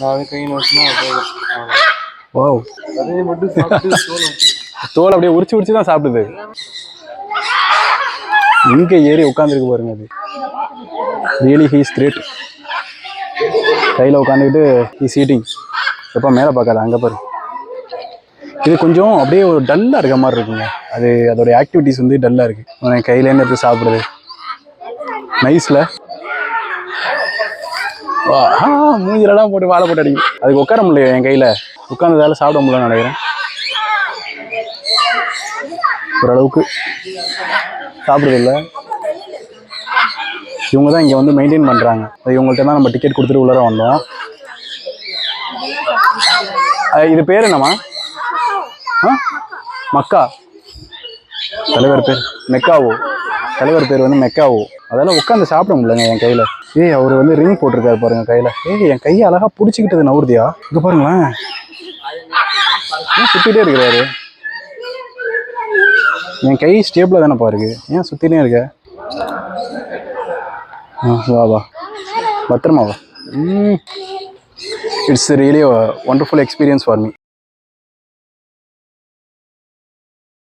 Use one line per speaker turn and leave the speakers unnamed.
நாலு கை அவ்வளவுதான்.
வாவ்.
அதே மட்டும் தோல்
அப்படியே. உரிச்சு உரிச்சு தான் சாப்பிடுது. இங்க ஏறி உட்காந்துருக்கு பாருங்க அது. ரியலி ஹீஸ் கிரேட் கையில் உட்காந்துக்கிட்டு ஹீஸ் ஈட்டிங் எப்போ மேலே பார்க்காத அங்கே பாரு. இது கொஞ்சம் அப்படியே ஒரு டல்லாக இருக்க மாதிரி இருக்குங்க. அது அதோட ஆக்டிவிட்டீஸ் வந்து டல்லாக இருக்கு. அவன் கையிலேருந்து எடுத்து சாப்பிடுறது நைஸில் மூஞ்சிலலாம் போட்டு வாழை போட்டு அடிக்கும். அதுக்கு உட்கார முடியல என் கையில். உட்காந்ததால சாப்பிட முடியலன்னு நினைக்கிறேன். ஓரளவுக்கு சாப்பிட்றதில்ல. இவங்க தான் இங்கே வந்து மெயின்டைன் பண்ணுறாங்க இவங்கள்ட்ட தான் நம்ம டிக்கெட் கொடுத்துட்டு உள்ளார வந்தோம். இது பேர் என்னம்மா? ஆ? மக்கா. தலைவர் பேர். மெக்காவோ. தலைவர் பேர் வந்து மெக்காவோ. அதெல்லாம் உட்காந்து சாப்பிட முடியலங்க என் கையில். ஏய் அவர் வந்து ரிங் போட்டிருக்காரு பாருங்க கையில். ஏய் என் கையை அழகாக பிடிச்சிக்கிட்டது நவுறுதியா இங்கே பாருங்களேன். ஏன் சுற்றிட்டே இருக்கிறாரு? என் கை ஸ்டேபிளாக தானே பாருக்கு ஏன் சுற்றினே இருக்க? வா வா. பத்திரமா வா. It's really wonderful experience for me